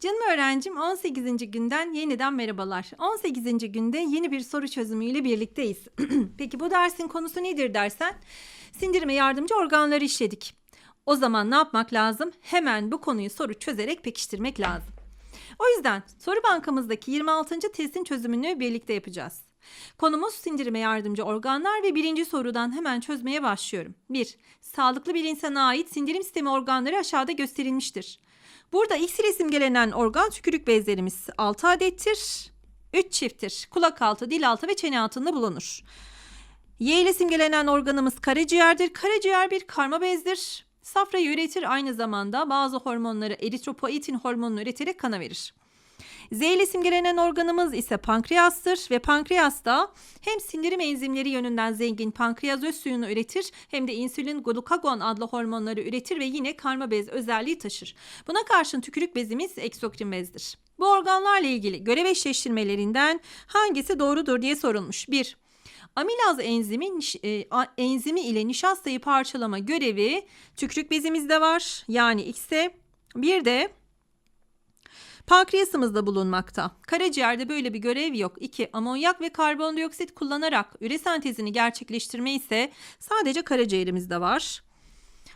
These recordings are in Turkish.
Canım öğrencim 18. günden yeniden merhabalar. 18. günde yeni bir soru çözümüyle birlikteyiz. Peki bu dersin konusu nedir dersen? Sindirime yardımcı organları işledik. O zaman ne yapmak lazım? Hemen bu konuyu soru çözerek pekiştirmek lazım. O yüzden soru bankamızdaki 26. testin çözümünü birlikte yapacağız. Konumuz sindirime yardımcı organlar ve birinci sorudan hemen çözmeye başlıyorum. 1. Sağlıklı bir insana ait sindirim sistemi organları aşağıda gösterilmiştir. Burada X ile simgelenen organ tükürük bezlerimiz 6 adettir. 3 çifttir. Kulak altı, dil altı ve çene altında bulunur. Y ile simgelenen organımız karaciğerdir. Karaciğer bir karma bezdir. Safrayı üretir aynı zamanda bazı hormonları eritropoietin hormonunu üreterek kana verir. Z ile simgelenen organımız ise pankreastır ve pankreas da hem sindirim enzimleri yönünden zengin pankreas öz suyunu üretir hem de insülin glukagon adlı hormonları üretir ve yine karma bez özelliği taşır. Buna karşın tükürük bezimiz eksokrin bezdir. Bu organlarla ilgili görev eşleştirmelerinden hangisi doğrudur diye sorulmuş. 1. Amilaz enzimi, e, enzimi ile nişastayı parçalama görevi tükürük bezimizde var. Yani X'e. Bir de Pankreasımızda bulunmakta. Karaciğerde böyle bir görev yok. 2. Amonyak ve karbondioksit kullanarak üre sentezini gerçekleştirme ise sadece karaciğerimizde var.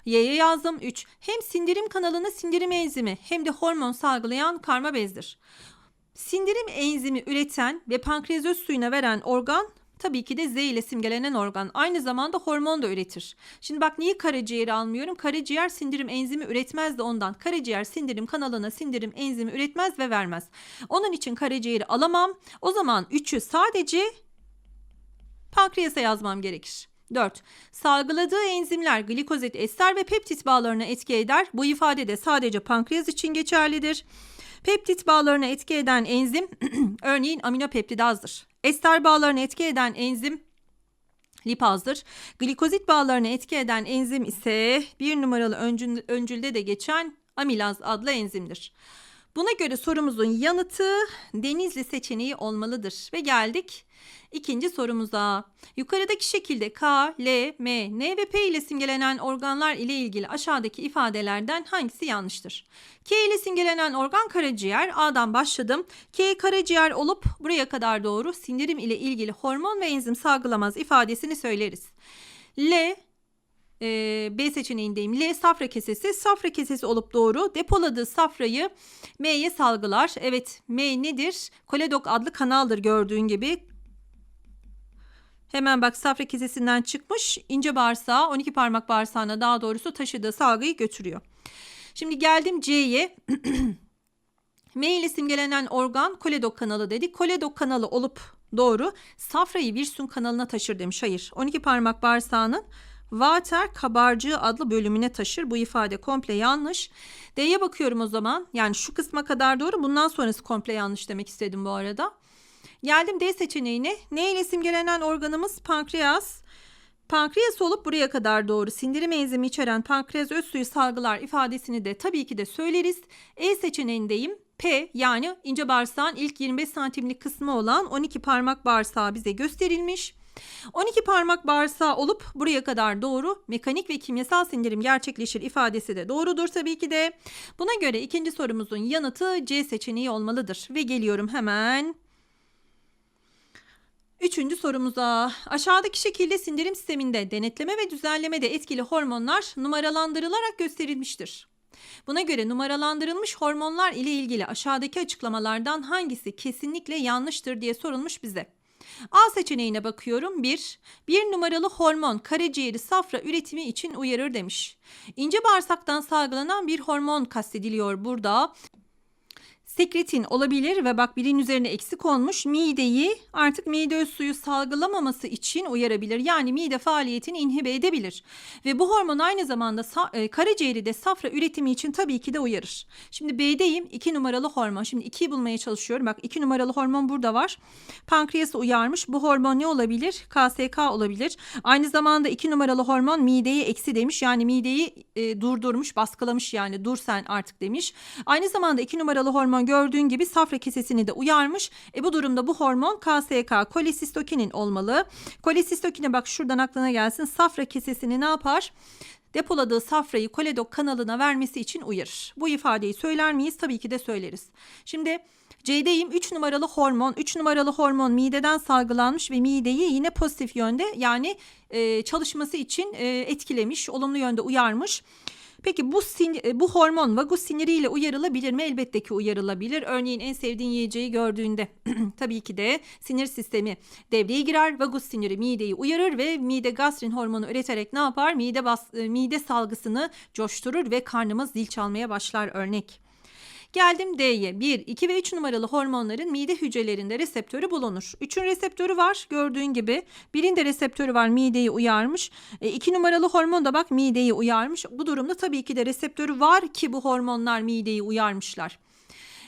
Y'ye yazdım 3. Hem sindirim kanalına sindirim enzimi hem de hormon salgılayan karma bezdir. Sindirim enzimi üreten ve pankreas öz suyuna veren organ tabii ki de Z ile simgelenen organ. Aynı zamanda hormon da üretir. Şimdi bak niye karaciğeri almıyorum? Karaciğer sindirim enzimi üretmez de ondan. Karaciğer sindirim kanalına sindirim enzimi üretmez ve vermez. Onun için karaciğeri alamam. O zaman 3'ü sadece pankreasa yazmam gerekir. 4. Salgıladığı enzimler glikozit, ester ve peptit bağlarına etki eder. Bu ifade de sadece pankreas için geçerlidir. Peptit bağlarına etki eden enzim örneğin aminopeptidazdır. Ester bağlarına etki eden enzim lipazdır. Glikozit bağlarına etki eden enzim ise bir numaralı öncül, öncülde de geçen amilaz adlı enzimdir. Buna göre sorumuzun yanıtı Denizli seçeneği olmalıdır. Ve geldik ikinci sorumuza. Yukarıdaki şekilde K, L, M, N ve P ile simgelenen organlar ile ilgili aşağıdaki ifadelerden hangisi yanlıştır? K ile simgelenen organ karaciğer. A'dan başladım. K karaciğer olup buraya kadar doğru sindirim ile ilgili hormon ve enzim salgılamaz ifadesini söyleriz. L e, B seçeneğindeyim. L safra kesesi. Safra kesesi olup doğru. Depoladığı safrayı M'ye salgılar. Evet M nedir? Koledok adlı kanaldır gördüğün gibi. Hemen bak safra kesesinden çıkmış. ince bağırsağı 12 parmak bağırsağına daha doğrusu taşıdığı salgıyı götürüyor. Şimdi geldim C'ye. M ile simgelenen organ koledok kanalı dedik. Koledok kanalı olup doğru. Safrayı Wirsung kanalına taşır demiş. Hayır. 12 parmak bağırsağının Vater kabarcığı adlı bölümüne taşır. Bu ifade komple yanlış. D'ye bakıyorum o zaman. Yani şu kısma kadar doğru. Bundan sonrası komple yanlış demek istedim bu arada. Geldim D seçeneğine. Ne ile simgelenen organımız pankreas. Pankreas olup buraya kadar doğru sindirim enzimi içeren pankreas öz suyu salgılar ifadesini de tabii ki de söyleriz. E seçeneğindeyim. P yani ince bağırsağın ilk 25 santimlik kısmı olan 12 parmak bağırsağı bize gösterilmiş. 12 parmak bağırsağı olup buraya kadar doğru mekanik ve kimyasal sindirim gerçekleşir ifadesi de doğrudur tabii ki de. Buna göre ikinci sorumuzun yanıtı C seçeneği olmalıdır. Ve geliyorum hemen Üçüncü sorumuza aşağıdaki şekilde sindirim sisteminde denetleme ve düzenlemede etkili hormonlar numaralandırılarak gösterilmiştir. Buna göre numaralandırılmış hormonlar ile ilgili aşağıdaki açıklamalardan hangisi kesinlikle yanlıştır diye sorulmuş bize. A seçeneğine bakıyorum. 1. Bir numaralı hormon karaciğeri safra üretimi için uyarır demiş. İnce bağırsaktan salgılanan bir hormon kastediliyor burada. Sekretin olabilir ve bak birinin üzerine eksik olmuş mideyi artık mide öz suyu salgılamaması için uyarabilir. Yani mide faaliyetini inhibe edebilir. Ve bu hormon aynı zamanda e, karaciğeri de safra üretimi için tabii ki de uyarır. Şimdi B'deyim 2 numaralı hormon. Şimdi 2'yi bulmaya çalışıyorum. Bak 2 numaralı hormon burada var. Pankreası uyarmış. Bu hormon ne olabilir? KSK olabilir. Aynı zamanda 2 numaralı hormon mideyi eksi demiş. Yani mideyi e, durdurmuş, baskılamış yani dur sen artık demiş. Aynı zamanda 2 numaralı hormon gördüğün gibi safra kesesini de uyarmış. E bu durumda bu hormon KSK kolisistokinin olmalı. Kolisistokine bak şuradan aklına gelsin. Safra kesesini ne yapar? depoladığı safrayı koledok kanalına vermesi için uyarır. Bu ifadeyi söyler miyiz? Tabii ki de söyleriz. Şimdi C'deyim 3 numaralı hormon. 3 numaralı hormon mideden salgılanmış ve mideyi yine pozitif yönde yani e, çalışması için e, etkilemiş, olumlu yönde uyarmış. Peki bu sin e, bu hormon vagus siniriyle uyarılabilir mi? Elbette ki uyarılabilir. Örneğin en sevdiğin yiyeceği gördüğünde tabii ki de sinir sistemi devreye girer. Vagus siniri mideyi uyarır ve mide gastrin hormonu üreterek ne yapar? Mide bas, e, mide salgısını coşturur ve karnımız zil çalmaya başlar örnek. Geldim D'ye. 1, 2 ve 3 numaralı hormonların mide hücrelerinde reseptörü bulunur. 3'ün reseptörü var gördüğün gibi. Birin de reseptörü var mideyi uyarmış. 2 numaralı hormon da bak mideyi uyarmış. Bu durumda tabii ki de reseptörü var ki bu hormonlar mideyi uyarmışlar.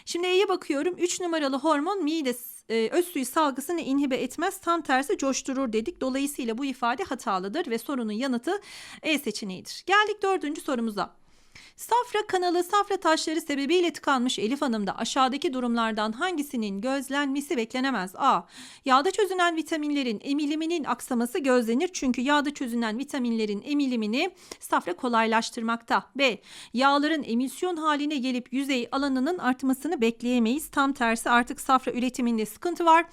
Şimdi E'ye bakıyorum. 3 numaralı hormon mide e, öz suyu salgısını inhibe etmez tam tersi coşturur dedik. Dolayısıyla bu ifade hatalıdır ve sorunun yanıtı E seçeneğidir. Geldik dördüncü sorumuza. Safra kanalı safra taşları sebebiyle tıkanmış Elif Hanım'da aşağıdaki durumlardan hangisinin gözlenmesi beklenemez? A. Yağda çözünen vitaminlerin emiliminin aksaması gözlenir çünkü yağda çözünen vitaminlerin emilimini safra kolaylaştırmakta. B. Yağların emilsiyon haline gelip yüzey alanının artmasını bekleyemeyiz. Tam tersi artık safra üretiminde sıkıntı var.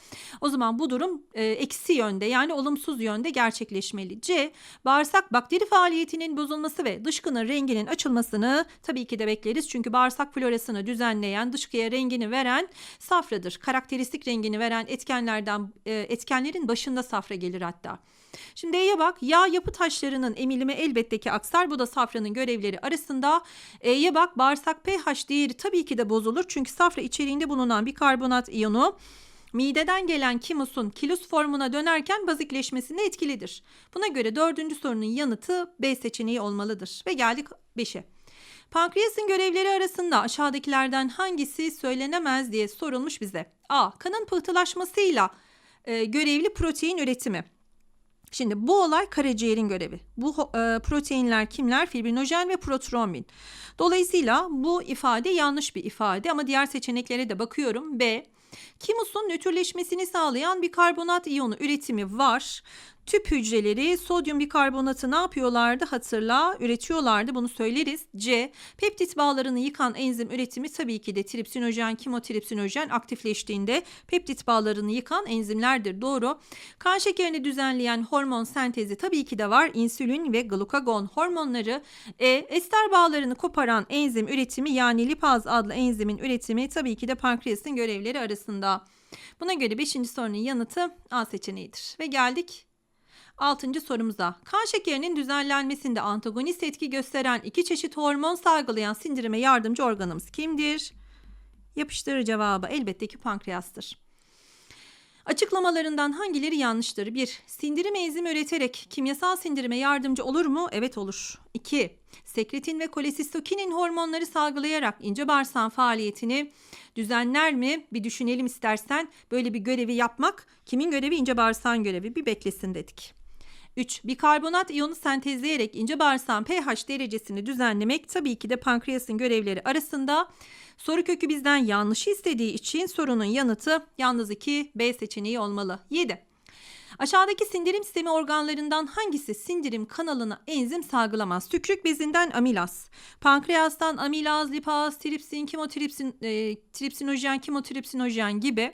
O zaman bu durum e, eksi yönde yani olumsuz yönde gerçekleşmeli. C. Bağırsak bakteri faaliyetinin bozulması ve dışkının renginin açılmasını tabii ki de bekleriz. Çünkü bağırsak florasını düzenleyen, dışkıya rengini veren safradır. Karakteristik rengini veren etkenlerden e, etkenlerin başında safra gelir hatta. Şimdi E'ye bak. Yağ yapı taşlarının emilimi elbette ki aksar. Bu da safranın görevleri arasında. E'ye bak. Bağırsak pH değeri tabii ki de bozulur. Çünkü safra içeriğinde bulunan bir karbonat iyonu mideden gelen kimusun kilus formuna dönerken bazikleşmesinde etkilidir. Buna göre dördüncü sorunun yanıtı B seçeneği olmalıdır. Ve geldik 5'e. Pankreasın görevleri arasında aşağıdakilerden hangisi söylenemez diye sorulmuş bize. A. Kanın pıhtılaşmasıyla e, görevli protein üretimi. Şimdi bu olay karaciğerin görevi. Bu e, proteinler kimler? Fibrinojen ve protrombin. Dolayısıyla bu ifade yanlış bir ifade ama diğer seçeneklere de bakıyorum. B. Kimusun nötrleşmesini sağlayan bir karbonat iyonu üretimi var. Tüp hücreleri sodyum bikarbonatı ne yapıyorlardı hatırla üretiyorlardı bunu söyleriz. C. Peptit bağlarını yıkan enzim üretimi tabii ki de tripsinojen, kimotripsinojen aktifleştiğinde peptit bağlarını yıkan enzimlerdir. Doğru. Kan şekerini düzenleyen hormon sentezi tabii ki de var. İnsülin ve glukagon hormonları. E. Ester bağlarını koparan enzim üretimi yani lipaz adlı enzimin üretimi tabii ki de pankreasın görevleri arasında. Buna göre 5. sorunun yanıtı A seçeneğidir. Ve geldik Altıncı sorumuza. Kan şekerinin düzenlenmesinde antagonist etki gösteren iki çeşit hormon salgılayan sindirime yardımcı organımız kimdir? Yapıştırır cevabı elbette ki pankreastır. Açıklamalarından hangileri yanlıştır? 1. Sindirim enzimi üreterek kimyasal sindirime yardımcı olur mu? Evet olur. 2. Sekretin ve kolesistokinin hormonları salgılayarak ince bağırsağın faaliyetini düzenler mi? Bir düşünelim istersen. Böyle bir görevi yapmak kimin görevi? İnce bağırsağın görevi. Bir beklesin dedik. 3. Bikarbonat iyonu sentezleyerek ince bağırsağın pH derecesini düzenlemek tabii ki de pankreasın görevleri arasında. Soru kökü bizden yanlışı istediği için sorunun yanıtı yalnız 2 B seçeneği olmalı. 7. Aşağıdaki sindirim sistemi organlarından hangisi sindirim kanalına enzim salgılamaz? Tükrük bezinden amilaz, pankreastan amilaz, lipaz, tripsin, kimotripsin, e, tripsinojen, kimotripsinojen gibi,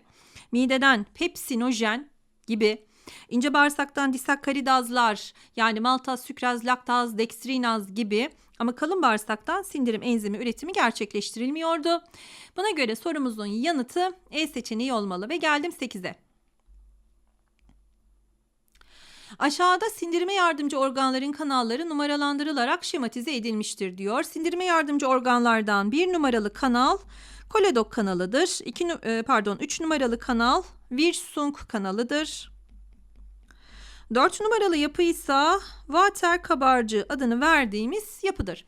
mideden pepsinojen gibi İnce bağırsaktan disakkaridazlar yani maltaz, sükraz, laktaz, dekstrinaz gibi ama kalın bağırsaktan sindirim enzimi üretimi gerçekleştirilmiyordu. Buna göre sorumuzun yanıtı E seçeneği olmalı ve geldim 8'e. Aşağıda sindirime yardımcı organların kanalları numaralandırılarak şematize edilmiştir diyor. Sindirime yardımcı organlardan bir numaralı kanal koledok kanalıdır. 2 e, pardon 3 numaralı kanal Wirsung kanalıdır. 4 numaralı yapı ise water kabarcığı adını verdiğimiz yapıdır.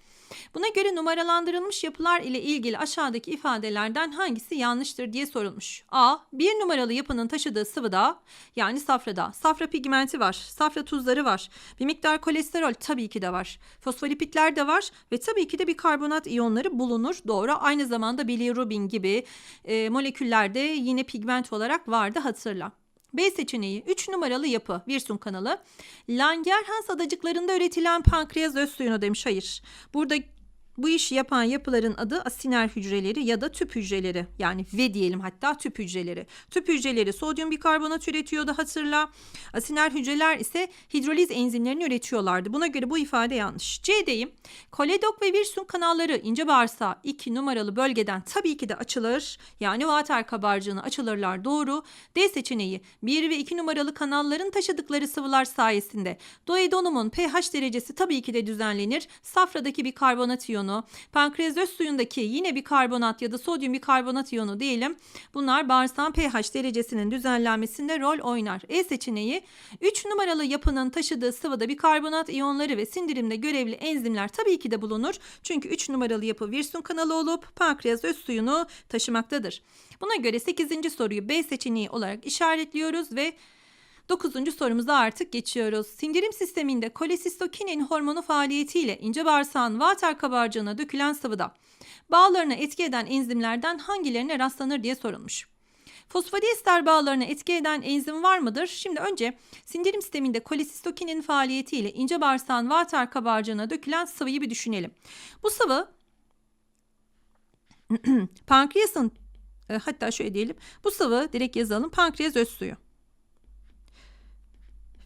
Buna göre numaralandırılmış yapılar ile ilgili aşağıdaki ifadelerden hangisi yanlıştır diye sorulmuş. A. Bir numaralı yapının taşıdığı sıvıda yani safrada safra pigmenti var, safra tuzları var, bir miktar kolesterol tabii ki de var, fosfolipitler de var ve tabii ki de bir karbonat iyonları bulunur. Doğru. Aynı zamanda bilirubin gibi e, moleküllerde yine pigment olarak vardı hatırla. B seçeneği 3 numaralı yapı Virsun kanalı. Langerhans adacıklarında üretilen pankreas öz suyunu demiş. Hayır. Burada bu işi yapan yapıların adı asiner hücreleri ya da tüp hücreleri. Yani V diyelim hatta tüp hücreleri. Tüp hücreleri sodyum bikarbonat üretiyordu hatırla. Asiner hücreler ise hidroliz enzimlerini üretiyorlardı. Buna göre bu ifade yanlış. C'deyim. Koledok ve Virsun kanalları ince bağırsağı 2 numaralı bölgeden tabii ki de açılır. Yani vater kabarcığına açılırlar doğru. D seçeneği 1 ve 2 numaralı kanalların taşıdıkları sıvılar sayesinde duodenumun pH derecesi tabii ki de düzenlenir. Safradaki bir karbonat iyonu, pankreas öz suyundaki yine bir karbonat ya da sodyum bikarbonat iyonu diyelim. Bunlar bağırsağın pH derecesinin düzenlenmesinde rol oynar. E seçeneği 3 numaralı yapının taşıdığı sıvıda bikarbonat iyonları ve sindirimde görevli enzimler tabii ki de bulunur. Çünkü 3 numaralı yapı Virsun kanalı olup pankreas öz suyunu taşımaktadır. Buna göre 8. soruyu B seçeneği olarak işaretliyoruz ve 9. sorumuza artık geçiyoruz. Sindirim sisteminde kolesistokinin hormonu faaliyetiyle ince bağırsağın vater kabarcığına dökülen sıvıda bağlarına etki eden enzimlerden hangilerine rastlanır diye sorulmuş. Fosfodiester bağlarına etki eden enzim var mıdır? Şimdi önce sindirim sisteminde kolesistokinin faaliyetiyle ince bağırsağın vater kabarcığına dökülen sıvıyı bir düşünelim. Bu sıvı pankreasın e, hatta şöyle diyelim. Bu sıvı direkt yazalım pankreas öz suyu.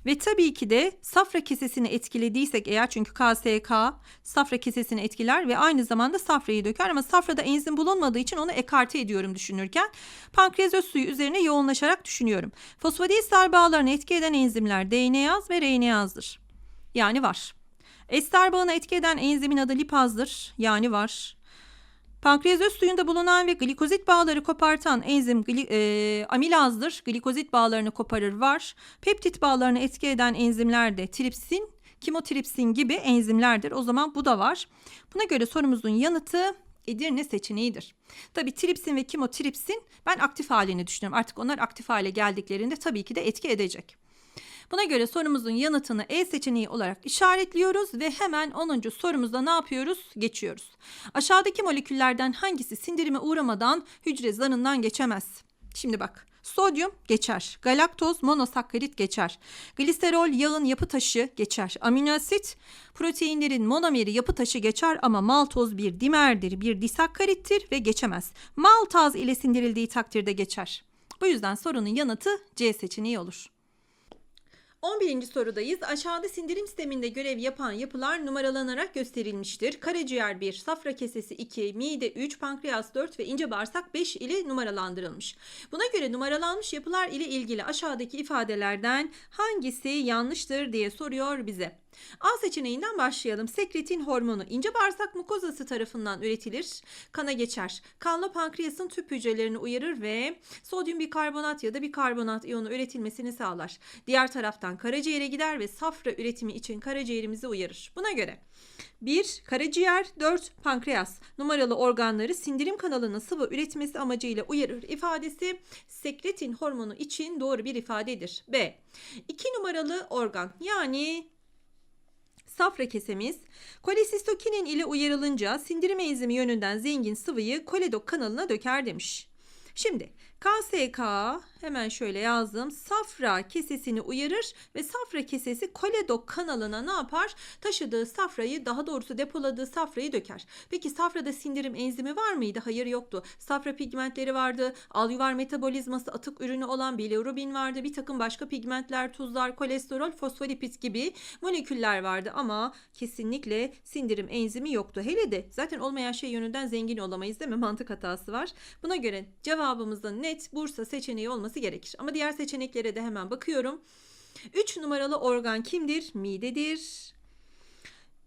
Ve tabii ki de safra kesesini etkilediysek eğer çünkü KSK safra kesesini etkiler ve aynı zamanda safrayı döker ama safrada enzim bulunmadığı için onu ekarte ediyorum düşünürken pankreas suyu üzerine yoğunlaşarak düşünüyorum. Fosfodiester bağlarını etki eden enzimler DNAz ve RNAz'dır. Yani var. Ester bağına etki eden enzimin adı lipazdır. Yani var. Pankreas öz suyunda bulunan ve glikozit bağları kopartan enzim gli, e, amilazdır. Glikozit bağlarını koparır var. Peptit bağlarını etki eden enzimler de tripsin, kimotripsin gibi enzimlerdir. O zaman bu da var. Buna göre sorumuzun yanıtı Edirne seçeneğidir. Tabi tripsin ve kimotripsin ben aktif halini düşünüyorum. Artık onlar aktif hale geldiklerinde tabii ki de etki edecek. Buna göre sorumuzun yanıtını E seçeneği olarak işaretliyoruz ve hemen 10. sorumuzda ne yapıyoruz? Geçiyoruz. Aşağıdaki moleküllerden hangisi sindirime uğramadan hücre zarından geçemez? Şimdi bak. Sodyum geçer. Galaktoz monosakkarit geçer. Gliserol yağın yapı taşı geçer. Amino asit proteinlerin monomeri yapı taşı geçer ama maltoz bir dimerdir, bir disakkarittir ve geçemez. Maltaz ile sindirildiği takdirde geçer. Bu yüzden sorunun yanıtı C seçeneği olur. 11. sorudayız. Aşağıda sindirim sisteminde görev yapan yapılar numaralanarak gösterilmiştir. Karaciğer 1, safra kesesi 2, mide 3, pankreas 4 ve ince bağırsak 5 ile numaralandırılmış. Buna göre numaralanmış yapılar ile ilgili aşağıdaki ifadelerden hangisi yanlıştır diye soruyor bize. A seçeneğinden başlayalım. Sekretin hormonu ince bağırsak mukozası tarafından üretilir. Kana geçer. Kanla pankreasın tüp hücrelerini uyarır ve sodyum bikarbonat ya da bikarbonat iyonu üretilmesini sağlar. Diğer taraftan karaciğere gider ve safra üretimi için karaciğerimizi uyarır. Buna göre 1. Karaciğer 4. Pankreas numaralı organları sindirim kanalının sıvı üretmesi amacıyla uyarır ifadesi sekretin hormonu için doğru bir ifadedir. B. 2 numaralı organ yani safra kesemiz kolesistokinin ile uyarılınca sindirim enzimi yönünden zengin sıvıyı koledok kanalına döker demiş. Şimdi KSK hemen şöyle yazdım. Safra kesesini uyarır ve safra kesesi koledok kanalına ne yapar? Taşıdığı safrayı daha doğrusu depoladığı safrayı döker. Peki safrada sindirim enzimi var mıydı? Hayır yoktu. Safra pigmentleri vardı. Alüvar metabolizması atık ürünü olan bilirubin vardı. Bir takım başka pigmentler, tuzlar, kolesterol, fosfolipid gibi moleküller vardı ama kesinlikle sindirim enzimi yoktu. Hele de zaten olmayan şey yönünden zengin olamayız değil mi? Mantık hatası var. Buna göre cevabımızın net Bursa seçeneği olması gerekir. Ama diğer seçeneklere de hemen bakıyorum. 3 numaralı organ kimdir? Midedir.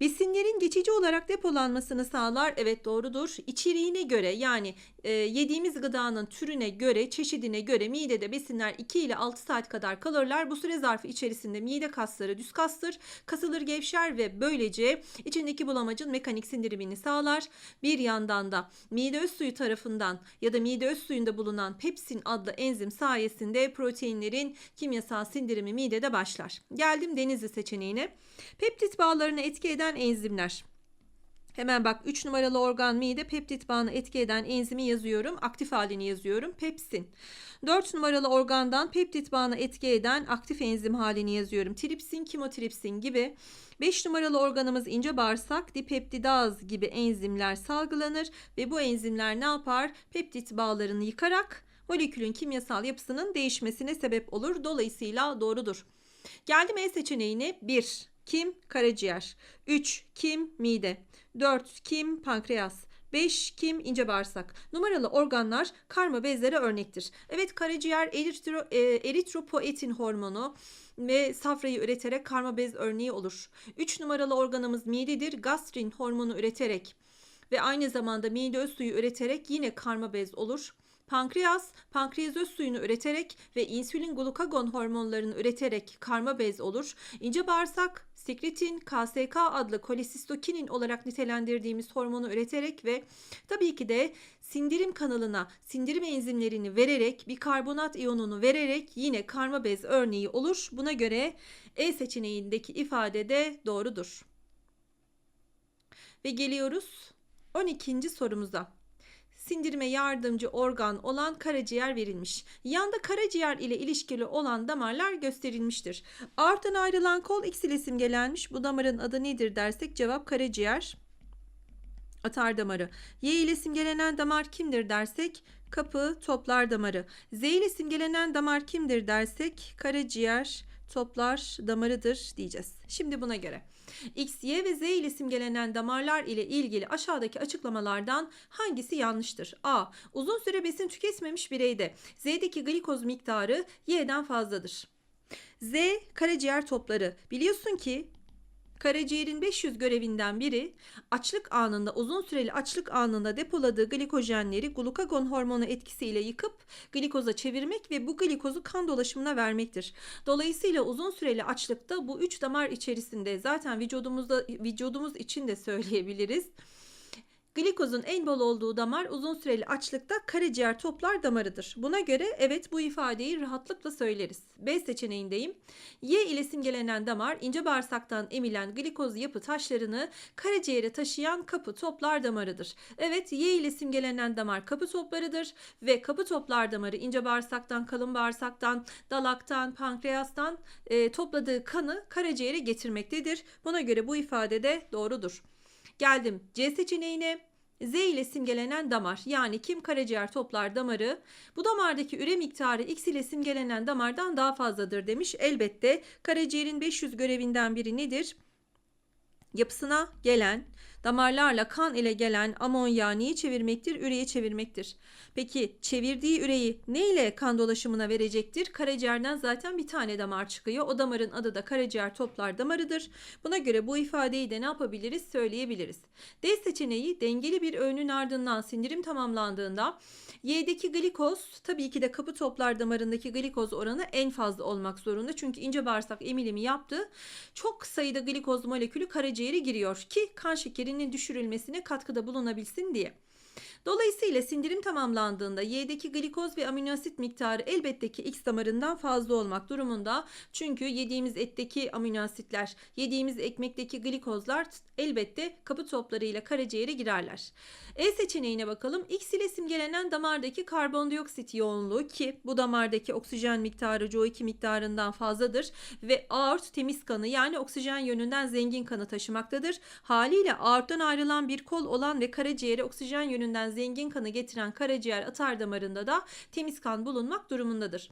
Besinlerin geçici olarak depolanmasını sağlar. Evet doğrudur. İçeriğine göre yani e, yediğimiz gıdanın türüne göre, çeşidine göre midede besinler 2 ile 6 saat kadar kalırlar. Bu süre zarfı içerisinde mide kasları düz kastır, kasılır gevşer ve böylece içindeki bulamacın mekanik sindirimini sağlar. Bir yandan da mide öz suyu tarafından ya da mide öz suyunda bulunan pepsin adlı enzim sayesinde proteinlerin kimyasal sindirimi midede başlar. Geldim denizli seçeneğine. Peptit bağlarını etki eden enzimler. Hemen bak 3 numaralı organ mide peptit bağını etki eden enzimi yazıyorum. Aktif halini yazıyorum. Pepsin. 4 numaralı organdan peptit bağını etki eden aktif enzim halini yazıyorum. Tripsin, kimotripsin gibi. 5 numaralı organımız ince bağırsak, dipeptidaz gibi enzimler salgılanır ve bu enzimler ne yapar? Peptit bağlarını yıkarak molekülün kimyasal yapısının değişmesine sebep olur. Dolayısıyla doğrudur. Geldim E seçeneğine 1. Kim? Karaciğer. 3. Kim? Mide. 4. Kim? Pankreas. 5. Kim? ince bağırsak. Numaralı organlar karma bezlere örnektir. Evet karaciğer eritro, e, eritropoetin hormonu ve safrayı üreterek karma bez örneği olur. 3 numaralı organımız midedir. Gastrin hormonu üreterek ve aynı zamanda mide öz suyu üreterek yine karma bez olur. Pankreas, pankreas öz suyunu üreterek ve insülin glukagon hormonlarını üreterek karma bez olur. İnce bağırsak, sekretin, KSK adlı kolisistokinin olarak nitelendirdiğimiz hormonu üreterek ve tabii ki de sindirim kanalına sindirim enzimlerini vererek bir karbonat iyonunu vererek yine karma bez örneği olur. Buna göre E seçeneğindeki ifade de doğrudur. Ve geliyoruz 12. sorumuza sindirime yardımcı organ olan karaciğer verilmiş. Yanda karaciğer ile ilişkili olan damarlar gösterilmiştir. Arttan ayrılan kol X ile simgelenmiş. Bu damarın adı nedir dersek cevap karaciğer. Atar damarı. Y ile simgelenen damar kimdir dersek kapı toplar damarı. Z ile simgelenen damar kimdir dersek karaciğer toplar damarıdır diyeceğiz. Şimdi buna göre X, Y ve Z ile simgelenen damarlar ile ilgili aşağıdaki açıklamalardan hangisi yanlıştır? A. Uzun süre besin tüketmemiş bireyde Z'deki glikoz miktarı Y'den fazladır. Z karaciğer topları. Biliyorsun ki Karaciğerin 500 görevinden biri açlık anında uzun süreli açlık anında depoladığı glikojenleri glukagon hormonu etkisiyle yıkıp glikoza çevirmek ve bu glikozu kan dolaşımına vermektir. Dolayısıyla uzun süreli açlıkta bu üç damar içerisinde zaten vücudumuzda vücudumuz için de söyleyebiliriz. Glikozun en bol olduğu damar uzun süreli açlıkta karaciğer toplar damarıdır. Buna göre evet bu ifadeyi rahatlıkla söyleriz. B seçeneğindeyim. Y ile simgelenen damar ince bağırsaktan emilen glikoz yapı taşlarını karaciğere taşıyan kapı toplar damarıdır. Evet Y ile simgelenen damar kapı toplarıdır ve kapı toplar damarı ince bağırsaktan, kalın bağırsaktan, dalaktan, pankreastan e, topladığı kanı karaciğere getirmektedir. Buna göre bu ifade de doğrudur. Geldim C seçeneğine. Z ile simgelenen damar yani kim karaciğer toplar damarı bu damardaki üre miktarı X ile simgelenen damardan daha fazladır demiş. Elbette karaciğerin 500 görevinden biri nedir? Yapısına gelen damarlarla kan ile gelen amonyağı neyi çevirmektir? Üreye çevirmektir. Peki çevirdiği üreyi ne ile kan dolaşımına verecektir? Karaciğerden zaten bir tane damar çıkıyor. O damarın adı da karaciğer toplar damarıdır. Buna göre bu ifadeyi de ne yapabiliriz? Söyleyebiliriz. D seçeneği dengeli bir öğünün ardından sindirim tamamlandığında Y'deki glikoz tabii ki de kapı toplar damarındaki glikoz oranı en fazla olmak zorunda. Çünkü ince bağırsak emilimi yaptı. Çok sayıda glikoz molekülü karaciğere giriyor ki kan şekerinin düşürülmesine katkıda bulunabilsin diye. Dolayısıyla sindirim tamamlandığında Y'deki glikoz ve amino asit miktarı elbette ki X damarından fazla olmak durumunda. Çünkü yediğimiz etteki amino asitler, yediğimiz ekmekteki glikozlar elbette kapı toplarıyla karaciğere girerler. E seçeneğine bakalım. X ile simgelenen damardaki karbondioksit yoğunluğu ki bu damardaki oksijen miktarı CO2 miktarından fazladır ve aort temiz kanı yani oksijen yönünden zengin kanı taşımaktadır. Haliyle aorttan ayrılan bir kol olan ve karaciğere oksijen yönünden zengin kanı getiren karaciğer atar damarında da temiz kan bulunmak durumundadır.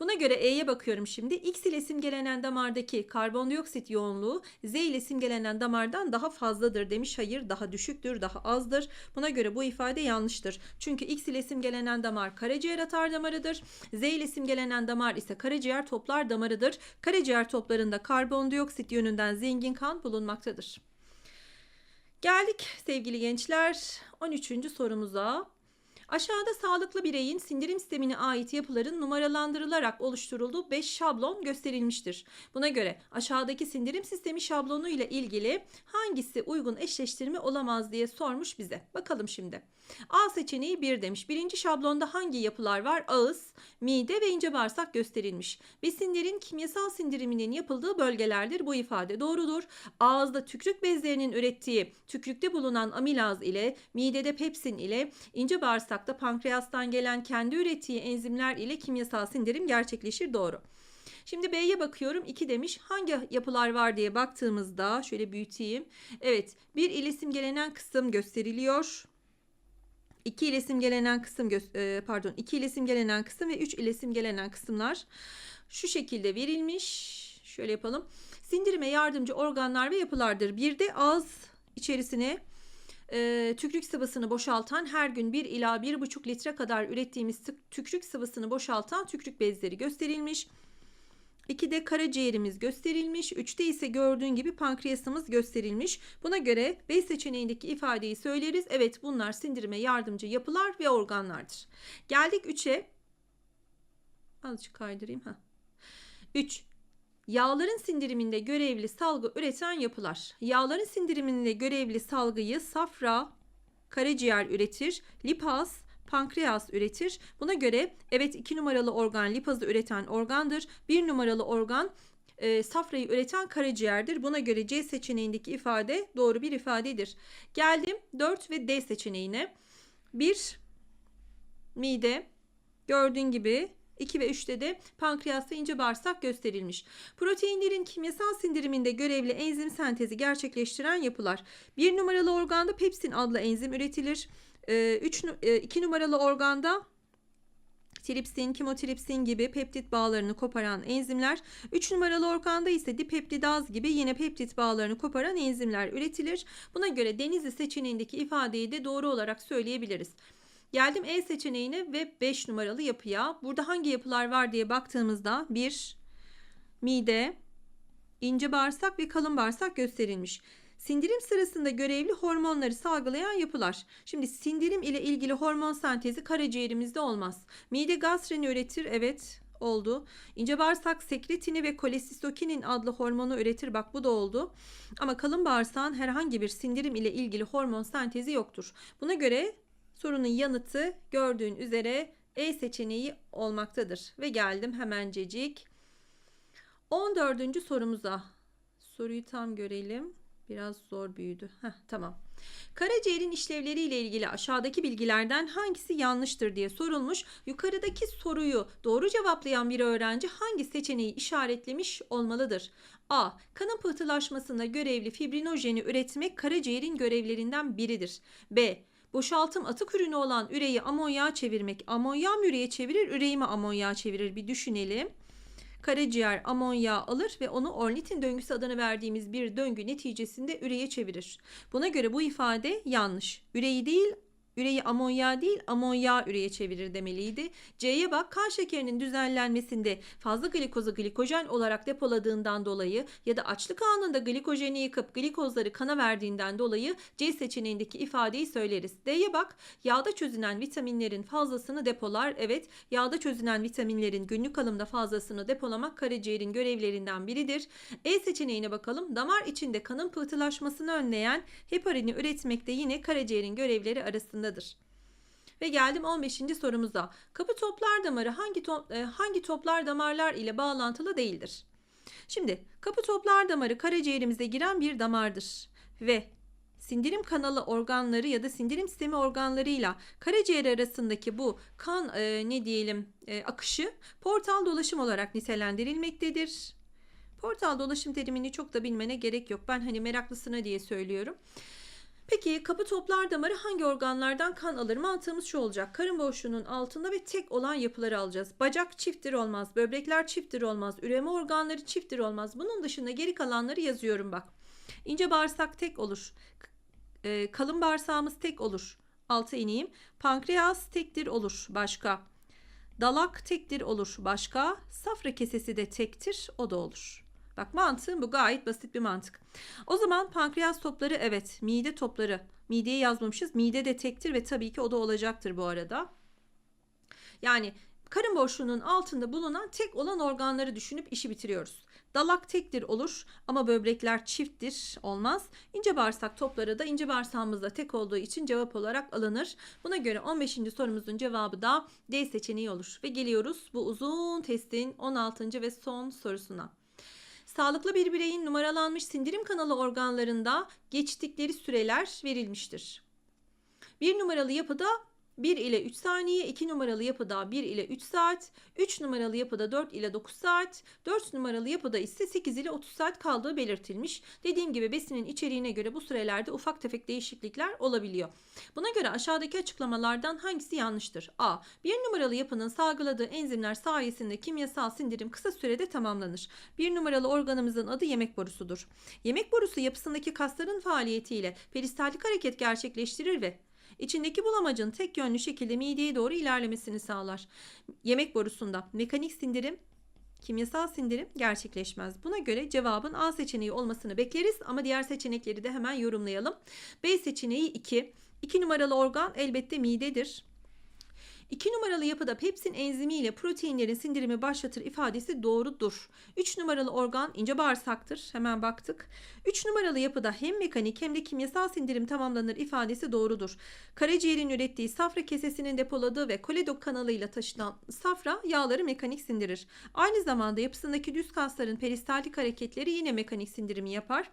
Buna göre E'ye bakıyorum şimdi. X ile simgelenen damardaki karbondioksit yoğunluğu Z ile simgelenen damardan daha fazladır demiş. Hayır daha düşüktür, daha azdır. Buna göre bu ifade yanlıştır. Çünkü X ile simgelenen damar karaciğer atar damarıdır. Z ile simgelenen damar ise karaciğer toplar damarıdır. Karaciğer toplarında karbondioksit yönünden zengin kan bulunmaktadır. Geldik sevgili gençler 13. sorumuza. Aşağıda sağlıklı bireyin sindirim sistemine ait yapıların numaralandırılarak oluşturulduğu 5 şablon gösterilmiştir. Buna göre aşağıdaki sindirim sistemi şablonu ile ilgili hangisi uygun eşleştirme olamaz diye sormuş bize. Bakalım şimdi. A seçeneği 1 demiş. Birinci şablonda hangi yapılar var? Ağız, mide ve ince bağırsak gösterilmiş. Besinlerin kimyasal sindiriminin yapıldığı bölgelerdir bu ifade. Doğrudur. Ağızda tükrük bezlerinin ürettiği tükrükte bulunan amilaz ile, midede pepsin ile, ince bağırsakta pankreastan gelen kendi ürettiği enzimler ile kimyasal sindirim gerçekleşir. Doğru. Şimdi B'ye bakıyorum 2 demiş. Hangi yapılar var diye baktığımızda şöyle büyüteyim. Evet bir ile simgelenen kısım gösteriliyor. 2 ile simgelenen kısım e, pardon 2 ile simgelenen kısım ve 3 ile simgelenen kısımlar şu şekilde verilmiş. Şöyle yapalım. Sindirime yardımcı organlar ve yapılardır. Bir de ağız içerisine e, tükrük sıvısını boşaltan her gün 1 ila 1,5 litre kadar ürettiğimiz tükrük sıvısını boşaltan tükrük bezleri gösterilmiş. 2'de karaciğerimiz gösterilmiş. 3'te ise gördüğün gibi pankreasımız gösterilmiş. Buna göre B seçeneğindeki ifadeyi söyleriz. Evet bunlar sindirime yardımcı yapılar ve organlardır. Geldik 3'e. Azıcık kaydırayım. ha. 3. Yağların sindiriminde görevli salgı üreten yapılar. Yağların sindiriminde görevli salgıyı safra, karaciğer üretir, lipaz, pankreas üretir. Buna göre evet 2 numaralı organ lipazı üreten organdır. 1 numaralı organ e, safrayı üreten karaciğerdir. Buna göre C seçeneğindeki ifade doğru bir ifadedir. Geldim 4 ve D seçeneğine. 1 mide gördüğün gibi 2 ve 3'te de pankreas ve ince bağırsak gösterilmiş. Proteinlerin kimyasal sindiriminde görevli enzim sentezi gerçekleştiren yapılar. 1 numaralı organda pepsin adlı enzim üretilir. 3 2 numaralı organda tripsin, kimotripsin gibi peptit bağlarını koparan enzimler, 3 numaralı organda ise dipeptidaz gibi yine peptit bağlarını koparan enzimler üretilir. Buna göre Denizli seçeneğindeki ifadeyi de doğru olarak söyleyebiliriz. Geldim E seçeneğine ve 5 numaralı yapıya. Burada hangi yapılar var diye baktığımızda 1 mide, ince bağırsak ve kalın bağırsak gösterilmiş. Sindirim sırasında görevli hormonları salgılayan yapılar. Şimdi sindirim ile ilgili hormon sentezi karaciğerimizde olmaz. Mide gastrini üretir evet oldu. İnce bağırsak sekretini ve kolesistokinin adlı hormonu üretir. Bak bu da oldu. Ama kalın bağırsağın herhangi bir sindirim ile ilgili hormon sentezi yoktur. Buna göre sorunun yanıtı gördüğün üzere E seçeneği olmaktadır. Ve geldim hemencecik 14. sorumuza. Soruyu tam görelim. Biraz zor büyüdü. Heh, tamam. Karaciğerin işlevleriyle ilgili aşağıdaki bilgilerden hangisi yanlıştır diye sorulmuş. Yukarıdaki soruyu doğru cevaplayan bir öğrenci hangi seçeneği işaretlemiş olmalıdır? A. Kanın pıhtılaşmasında görevli fibrinojeni üretmek karaciğerin görevlerinden biridir. B. Boşaltım atık ürünü olan üreyi amonyağa çevirmek. Amonyağı mı üreye çevirir, üreyi mi amonyağa çevirir? Bir düşünelim. Karaciğer amonyağı alır ve onu ornitin döngüsü adını verdiğimiz bir döngü neticesinde üreye çevirir. Buna göre bu ifade yanlış. Üreyi değil Üreyi amonyağı değil amonyağı üreye çevirir demeliydi. C'ye bak kan şekerinin düzenlenmesinde fazla glikozu glikojen olarak depoladığından dolayı ya da açlık anında glikojeni yıkıp glikozları kana verdiğinden dolayı C seçeneğindeki ifadeyi söyleriz. D'ye bak yağda çözünen vitaminlerin fazlasını depolar. Evet yağda çözünen vitaminlerin günlük alımda fazlasını depolamak karaciğerin görevlerinden biridir. E seçeneğine bakalım. Damar içinde kanın pıhtılaşmasını önleyen heparini üretmek de yine karaciğerin görevleri arasında arasındadır. Ve geldim 15. sorumuza. Kapı toplar damarı hangi top, e, hangi toplar damarlar ile bağlantılı değildir? Şimdi kapı toplar damarı karaciğerimize giren bir damardır ve sindirim kanalı organları ya da sindirim sistemi organlarıyla karaciğer arasındaki bu kan e, ne diyelim e, akışı portal dolaşım olarak nitelendirilmektedir. Portal dolaşım terimini çok da bilmene gerek yok. Ben hani meraklısına diye söylüyorum. Peki kapı toplar damarı hangi organlardan kan alır? Mantığımız şu olacak. Karın boşluğunun altında ve tek olan yapıları alacağız. Bacak çifttir olmaz. Böbrekler çifttir olmaz. Üreme organları çifttir olmaz. Bunun dışında geri kalanları yazıyorum bak. İnce bağırsak tek olur. Ee, kalın bağırsağımız tek olur. Alta ineyim. Pankreas tektir olur. Başka. Dalak tektir olur. Başka. Safra kesesi de tektir. O da olur. Bak mantığım bu gayet basit bir mantık. O zaman pankreas topları evet mide topları. Mideye yazmamışız. Mide de tektir ve tabii ki o da olacaktır bu arada. Yani Karın boşluğunun altında bulunan tek olan organları düşünüp işi bitiriyoruz. Dalak tektir olur ama böbrekler çifttir olmaz. İnce bağırsak topları da ince bağırsağımızda tek olduğu için cevap olarak alınır. Buna göre 15. sorumuzun cevabı da D seçeneği olur. Ve geliyoruz bu uzun testin 16. ve son sorusuna. Sağlıklı bir bireyin numaralanmış sindirim kanalı organlarında geçtikleri süreler verilmiştir. Bir numaralı yapıda 1 ile 3 saniye, 2 numaralı yapıda 1 ile 3 saat, 3 numaralı yapıda 4 ile 9 saat, 4 numaralı yapıda ise 8 ile 30 saat kaldığı belirtilmiş. Dediğim gibi besinin içeriğine göre bu sürelerde ufak tefek değişiklikler olabiliyor. Buna göre aşağıdaki açıklamalardan hangisi yanlıştır? A. 1 numaralı yapının salgıladığı enzimler sayesinde kimyasal sindirim kısa sürede tamamlanır. 1 numaralı organımızın adı yemek borusudur. Yemek borusu yapısındaki kasların faaliyetiyle peristaltik hareket gerçekleştirir ve İçindeki bulamacın tek yönlü şekilde mideye doğru ilerlemesini sağlar. Yemek borusunda mekanik sindirim, kimyasal sindirim gerçekleşmez. Buna göre cevabın A seçeneği olmasını bekleriz ama diğer seçenekleri de hemen yorumlayalım. B seçeneği 2. 2 numaralı organ elbette midedir. 2 numaralı yapıda pepsin enzimi ile proteinlerin sindirimi başlatır ifadesi doğrudur. 3 numaralı organ ince bağırsaktır. Hemen baktık. 3 numaralı yapıda hem mekanik hem de kimyasal sindirim tamamlanır ifadesi doğrudur. Karaciğerin ürettiği safra kesesinin depoladığı ve koledok kanalıyla taşınan safra yağları mekanik sindirir. Aynı zamanda yapısındaki düz kasların peristaltik hareketleri yine mekanik sindirimi yapar.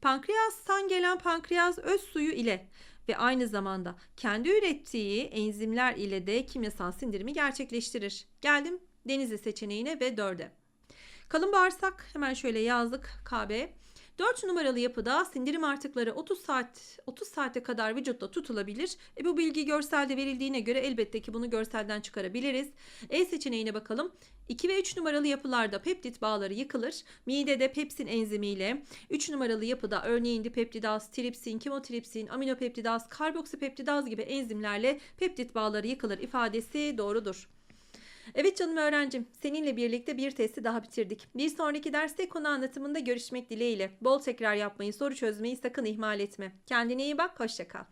Pankreastan gelen pankreas öz suyu ile ve aynı zamanda kendi ürettiği enzimler ile de kimyasal sindirimi gerçekleştirir. Geldim Denizli seçeneğine ve 4'e. Kalın bağırsak hemen şöyle yazdık KB. 4 numaralı yapıda sindirim artıkları 30 saat 30 saate kadar vücutta tutulabilir. E bu bilgi görselde verildiğine göre elbette ki bunu görselden çıkarabiliriz. E seçeneğine bakalım. 2 ve 3 numaralı yapılarda peptit bağları yıkılır. Midede pepsin enzimiyle 3 numaralı yapıda örneğin dipeptidaz, tripsin, kimotripsin, aminopeptidaz, karboksipeptidaz gibi enzimlerle peptit bağları yıkılır ifadesi doğrudur. Evet canım öğrencim, seninle birlikte bir testi daha bitirdik. Bir sonraki derste konu anlatımında görüşmek dileğiyle. Bol tekrar yapmayı, soru çözmeyi sakın ihmal etme. Kendine iyi bak, hoşça kal.